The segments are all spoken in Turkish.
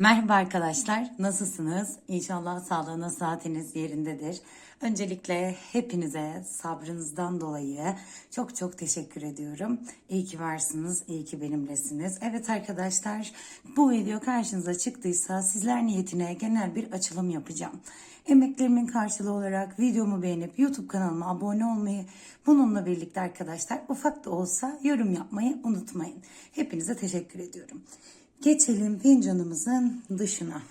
Merhaba arkadaşlar, nasılsınız? İnşallah sağlığınız, saatiniz yerindedir. Öncelikle hepinize sabrınızdan dolayı çok çok teşekkür ediyorum. İyi ki varsınız, iyi ki benimlesiniz. Evet arkadaşlar, bu video karşınıza çıktıysa sizler niyetine genel bir açılım yapacağım. Emeklerimin karşılığı olarak videomu beğenip YouTube kanalıma abone olmayı, bununla birlikte arkadaşlar ufak da olsa yorum yapmayı unutmayın. Hepinize teşekkür ediyorum. Geçelim fincanımızın dışına.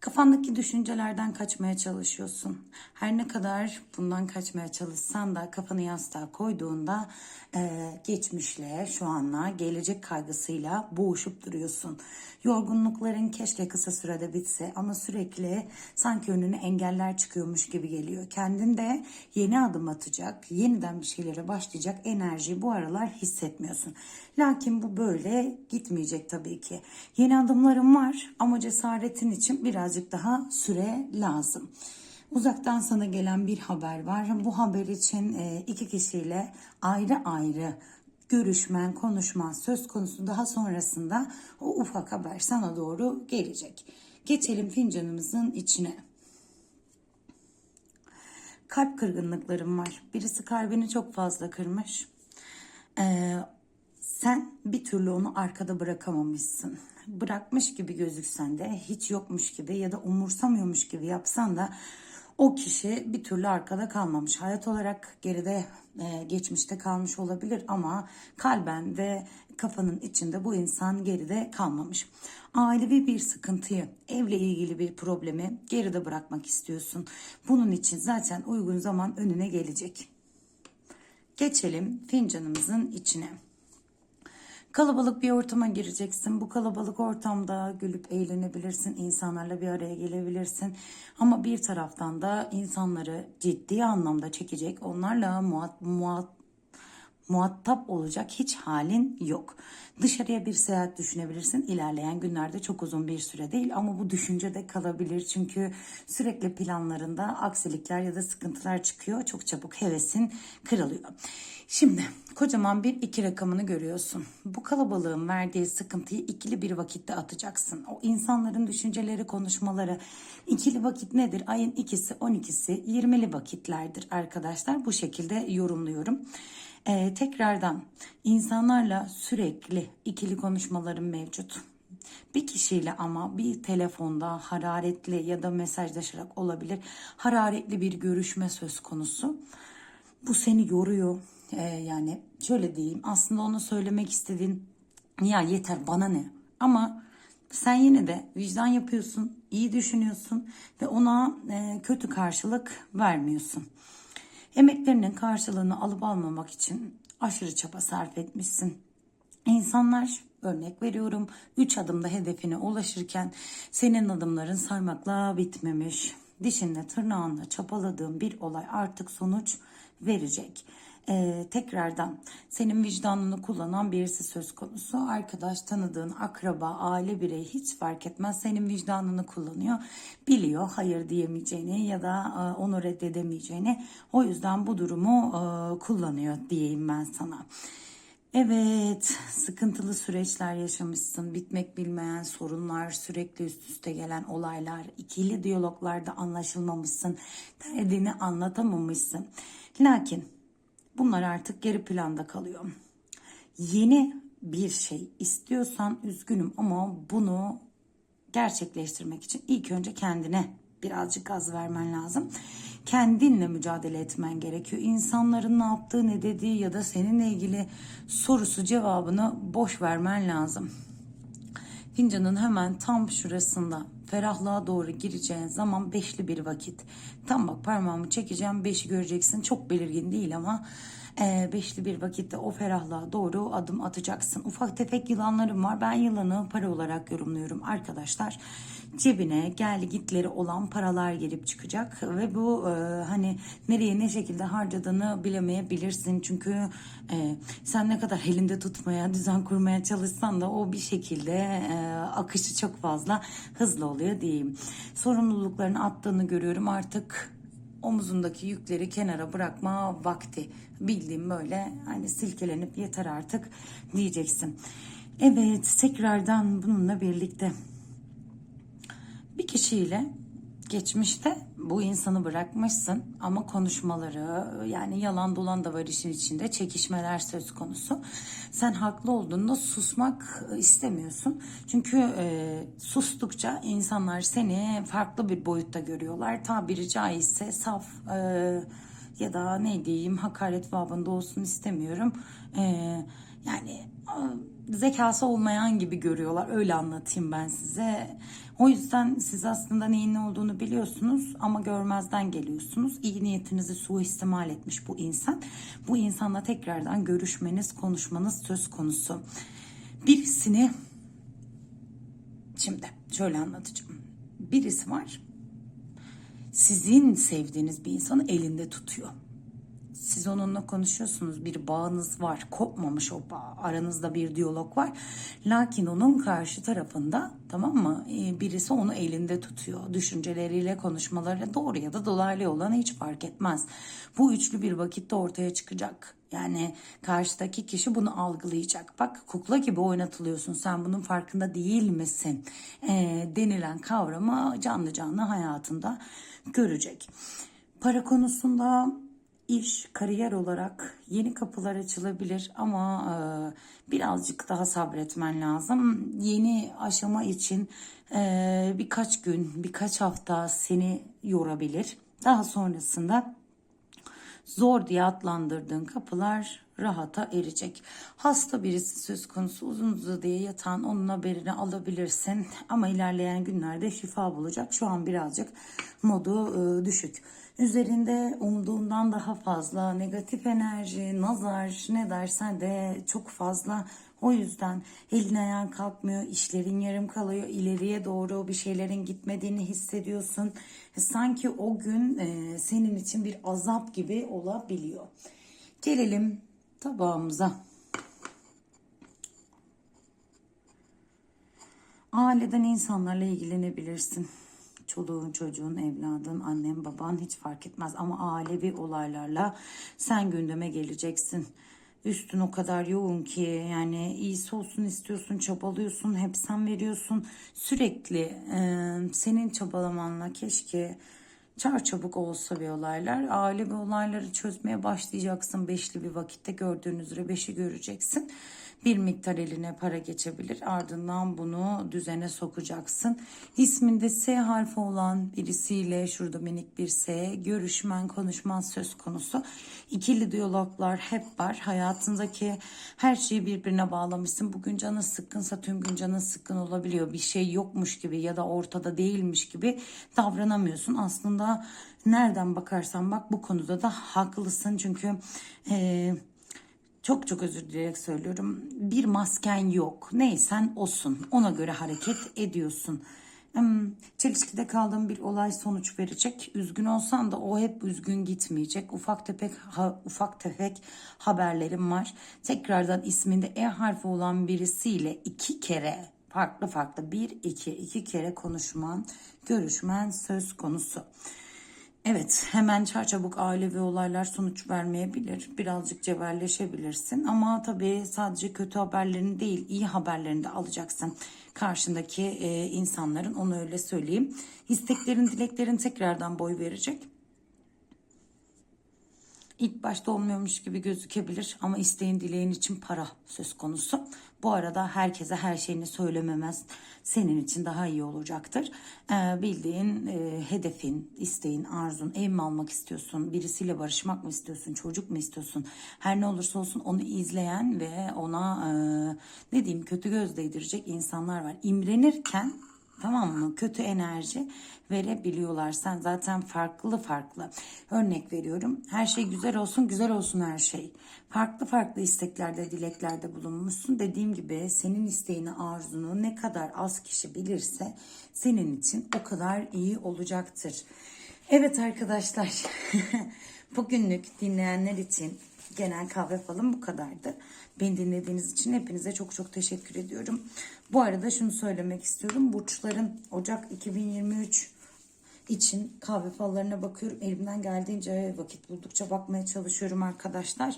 Kafandaki düşüncelerden kaçmaya çalışıyorsun. Her ne kadar bundan kaçmaya çalışsan da kafanı yastığa koyduğunda e, geçmişle, şu anla, gelecek kaygısıyla boğuşup duruyorsun. Yorgunlukların keşke kısa sürede bitse ama sürekli sanki önüne engeller çıkıyormuş gibi geliyor. Kendinde yeni adım atacak, yeniden bir şeylere başlayacak enerjiyi bu aralar hissetmiyorsun. Lakin bu böyle gitmeyecek tabii ki. Yeni adımlarım var ama cesaretin için birazcık daha süre lazım. Uzaktan sana gelen bir haber var. Bu haber için e, iki kişiyle ayrı ayrı görüşmen, konuşman söz konusu daha sonrasında o ufak haber sana doğru gelecek. Geçelim fincanımızın içine. Kalp kırgınlıklarım var. Birisi kalbini çok fazla kırmış. Ee, sen bir türlü onu arkada bırakamamışsın. Bırakmış gibi gözüksen de hiç yokmuş gibi ya da umursamıyormuş gibi yapsan da o kişi bir türlü arkada kalmamış. Hayat olarak geride e, geçmişte kalmış olabilir ama kalben ve kafanın içinde bu insan geride kalmamış. Ailevi bir sıkıntıyı, evle ilgili bir problemi geride bırakmak istiyorsun. Bunun için zaten uygun zaman önüne gelecek. Geçelim fincanımızın içine. Kalabalık bir ortama gireceksin. Bu kalabalık ortamda gülüp eğlenebilirsin. insanlarla bir araya gelebilirsin. Ama bir taraftan da insanları ciddi anlamda çekecek, onlarla muhat, muhat, muhatap olacak hiç halin yok. Dışarıya bir seyahat düşünebilirsin. İlerleyen günlerde çok uzun bir süre değil ama bu düşünce de kalabilir. Çünkü sürekli planlarında aksilikler ya da sıkıntılar çıkıyor. Çok çabuk hevesin kırılıyor. Şimdi kocaman bir iki rakamını görüyorsun. Bu kalabalığın verdiği sıkıntıyı ikili bir vakitte atacaksın. O insanların düşünceleri, konuşmaları. ikili vakit nedir? Ayın ikisi, on ikisi, yirmili vakitlerdir arkadaşlar. Bu şekilde yorumluyorum. Ee, tekrardan insanlarla sürekli ikili konuşmalarım mevcut. Bir kişiyle ama bir telefonda hararetli ya da mesajlaşarak olabilir. Hararetli bir görüşme söz konusu. Bu seni yoruyor. Ee, yani şöyle diyeyim aslında onu söylemek istediğin ya yeter bana ne ama sen yine de vicdan yapıyorsun, iyi düşünüyorsun ve ona e, kötü karşılık vermiyorsun. Emeklerinin karşılığını alıp almamak için aşırı çaba sarf etmişsin. İnsanlar örnek veriyorum 3 adımda hedefine ulaşırken senin adımların saymakla bitmemiş. Dişinle tırnağınla çabaladığın bir olay artık sonuç verecek. Ee, tekrardan senin vicdanını kullanan birisi söz konusu. Arkadaş, tanıdığın, akraba, aile bireyi hiç fark etmez. Senin vicdanını kullanıyor. Biliyor hayır diyemeyeceğini ya da e, onu reddedemeyeceğini. O yüzden bu durumu e, kullanıyor diyeyim ben sana. Evet, sıkıntılı süreçler yaşamışsın. Bitmek bilmeyen sorunlar, sürekli üst üste gelen olaylar, ikili diyaloglarda anlaşılmamışsın. Derdini anlatamamışsın. Lakin bunlar artık geri planda kalıyor. Yeni bir şey istiyorsan üzgünüm ama bunu gerçekleştirmek için ilk önce kendine birazcık gaz vermen lazım. Kendinle mücadele etmen gerekiyor. İnsanların ne yaptığı, ne dediği ya da seninle ilgili sorusu cevabını boş vermen lazım. Fincanın hemen tam şurasında ferahlığa doğru gireceğin zaman beşli bir vakit. Tam bak parmağımı çekeceğim beşi göreceksin. Çok belirgin değil ama e, beşli bir vakitte o ferahlığa doğru adım atacaksın. Ufak tefek yılanlarım var. Ben yılanı para olarak yorumluyorum arkadaşlar. Cebine gel gitleri olan paralar gelip çıkacak ve bu e, hani nereye ne şekilde harcadığını bilemeyebilirsin. Çünkü e, sen ne kadar elinde tutmaya, düzen kurmaya çalışsan da o bir şekilde e, akışı çok fazla hızlı oluyor diyeyim. Sorumluluklarını attığını görüyorum artık omuzundaki yükleri kenara bırakma vakti. Bildiğim böyle hani silkelenip yeter artık diyeceksin. Evet, tekrardan bununla birlikte bir kişiyle geçmişte bu insanı bırakmışsın ama konuşmaları yani yalan dolan da var işin içinde çekişmeler söz konusu. Sen haklı olduğunda susmak istemiyorsun. Çünkü e, sustukça insanlar seni farklı bir boyutta görüyorlar. Tabiri caizse saf e, ya da ne diyeyim hakaret babında olsun istemiyorum. E, yani zekası olmayan gibi görüyorlar. Öyle anlatayım ben size. O yüzden siz aslında neyin ne olduğunu biliyorsunuz ama görmezden geliyorsunuz. İyi niyetinizi suistimal etmiş bu insan. Bu insanla tekrardan görüşmeniz, konuşmanız söz konusu. Birisini şimdi şöyle anlatacağım. Birisi var. Sizin sevdiğiniz bir insanı elinde tutuyor siz onunla konuşuyorsunuz bir bağınız var. Kopmamış o bağ. Aranızda bir diyalog var. Lakin onun karşı tarafında tamam mı e, birisi onu elinde tutuyor. Düşünceleriyle konuşmaları doğru ya da dolaylı olan hiç fark etmez. Bu üçlü bir vakitte ortaya çıkacak. Yani karşıdaki kişi bunu algılayacak. Bak kukla gibi oynatılıyorsun. Sen bunun farkında değil misin? E, denilen kavramı canlı canlı hayatında görecek. Para konusunda iş, kariyer olarak yeni kapılar açılabilir ama e, birazcık daha sabretmen lazım. Yeni aşama için e, birkaç gün, birkaç hafta seni yorabilir. Daha sonrasında zor diye adlandırdığın kapılar rahata erecek. Hasta birisi söz konusu uzun uzadıya yatan onun haberini alabilirsin ama ilerleyen günlerde şifa bulacak. Şu an birazcık modu e, düşük. Üzerinde umduğundan daha fazla negatif enerji, nazar ne dersen de çok fazla. O yüzden elin ayağın kalkmıyor, işlerin yarım kalıyor, ileriye doğru bir şeylerin gitmediğini hissediyorsun. Sanki o gün e, senin için bir azap gibi olabiliyor. Gelelim tabağımıza. Aileden insanlarla ilgilenebilirsin. Çoluğun, çocuğun, evladın, annen, baban hiç fark etmez. Ama ailevi olaylarla sen gündeme geleceksin. Üstün o kadar yoğun ki yani iyisi olsun istiyorsun, çabalıyorsun, hep sen veriyorsun. Sürekli e, senin çabalamanla keşke çar çabuk olsa bir olaylar. Aile bir olayları çözmeye başlayacaksın. Beşli bir vakitte gördüğünüz üzere beşi göreceksin. Bir miktar eline para geçebilir. Ardından bunu düzene sokacaksın. İsminde S harfi olan birisiyle şurada minik bir S görüşmen konuşman söz konusu. İkili diyaloglar hep var. Hayatındaki her şeyi birbirine bağlamışsın. Bugün canın sıkkınsa tüm gün canın sıkkın olabiliyor. Bir şey yokmuş gibi ya da ortada değilmiş gibi davranamıyorsun. Aslında nereden bakarsan bak bu konuda da haklısın. Çünkü eee çok çok özür dileyerek söylüyorum. Bir masken yok. Neysen olsun. Ona göre hareket ediyorsun. Çelişkide kaldığın bir olay sonuç verecek. Üzgün olsan da o hep üzgün gitmeyecek. Ufak tefek ha, ufak tefek haberlerim var. Tekrardan isminde E harfi olan birisiyle iki kere farklı farklı bir iki iki kere konuşman, görüşmen söz konusu. Evet hemen çarçabuk ailevi olaylar sonuç vermeyebilir. Birazcık cebelleşebilirsin ama tabii sadece kötü haberlerini değil iyi haberlerini de alacaksın. Karşındaki e, insanların onu öyle söyleyeyim. İsteklerin dileklerin tekrardan boy verecek. İlk başta olmuyormuş gibi gözükebilir ama isteğin dileğin için para söz konusu. Bu arada herkese her şeyini söylememez senin için daha iyi olacaktır. Ee, bildiğin e, hedefin, isteğin, arzun, ev mi almak istiyorsun, birisiyle barışmak mı istiyorsun, çocuk mu istiyorsun? Her ne olursa olsun onu izleyen ve ona e, ne diyeyim kötü göz değdirecek insanlar var. İmrenirken Tamam mı? Kötü enerji verebiliyorlar. Sen zaten farklı farklı. Örnek veriyorum. Her şey güzel olsun, güzel olsun her şey. Farklı farklı isteklerde, dileklerde bulunmuşsun. Dediğim gibi senin isteğini, arzunu ne kadar az kişi bilirse senin için o kadar iyi olacaktır. Evet arkadaşlar. Bugünlük dinleyenler için genel kahve falan bu kadardı. Beni dinlediğiniz için hepinize çok çok teşekkür ediyorum. Bu arada şunu söylemek istiyorum. Burçların Ocak 2023 için kahve fallarına bakıyorum. Elimden geldiğince vakit buldukça bakmaya çalışıyorum arkadaşlar.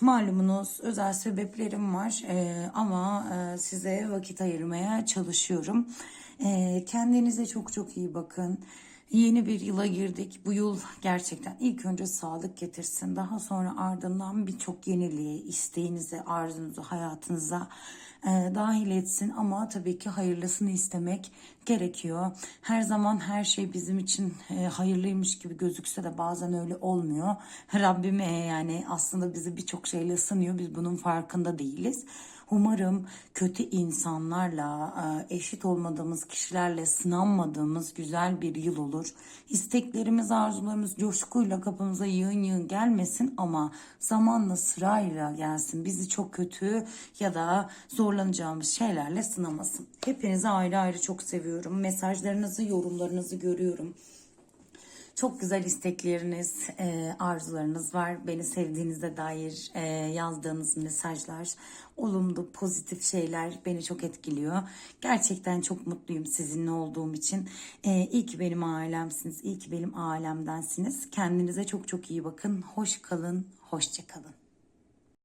Malumunuz özel sebeplerim var Ee, ama e, size vakit ayırmaya çalışıyorum. Ee, kendinize çok çok iyi bakın. Yeni bir yıla girdik. Bu yıl gerçekten ilk önce sağlık getirsin. Daha sonra ardından birçok yeniliği, isteğinizi, arzunuzu hayatınıza e, dahil etsin. Ama tabii ki hayırlısını istemek gerekiyor. Her zaman her şey bizim için e, hayırlıymış gibi gözükse de bazen öyle olmuyor. Rabbim yani aslında bizi birçok şeyle sınıyor. Biz bunun farkında değiliz. Umarım kötü insanlarla, e, eşit olmadığımız kişilerle sınanmadığımız güzel bir yıl olur. İsteklerimiz, arzularımız coşkuyla kapımıza yığın yığın gelmesin ama zamanla sırayla gelsin. Bizi çok kötü ya da zorlanacağımız şeylerle sınamasın. Hepinizi ayrı ayrı çok seviyorum. Mesajlarınızı, yorumlarınızı görüyorum. Çok güzel istekleriniz, e, arzularınız var. Beni sevdiğinize dair e, yazdığınız mesajlar, olumlu, pozitif şeyler beni çok etkiliyor. Gerçekten çok mutluyum sizinle olduğum için. E, iyi ki benim ailemsiniz, iyi ki benim ailemdensiniz. Kendinize çok çok iyi bakın. Hoş kalın, hoşça kalın.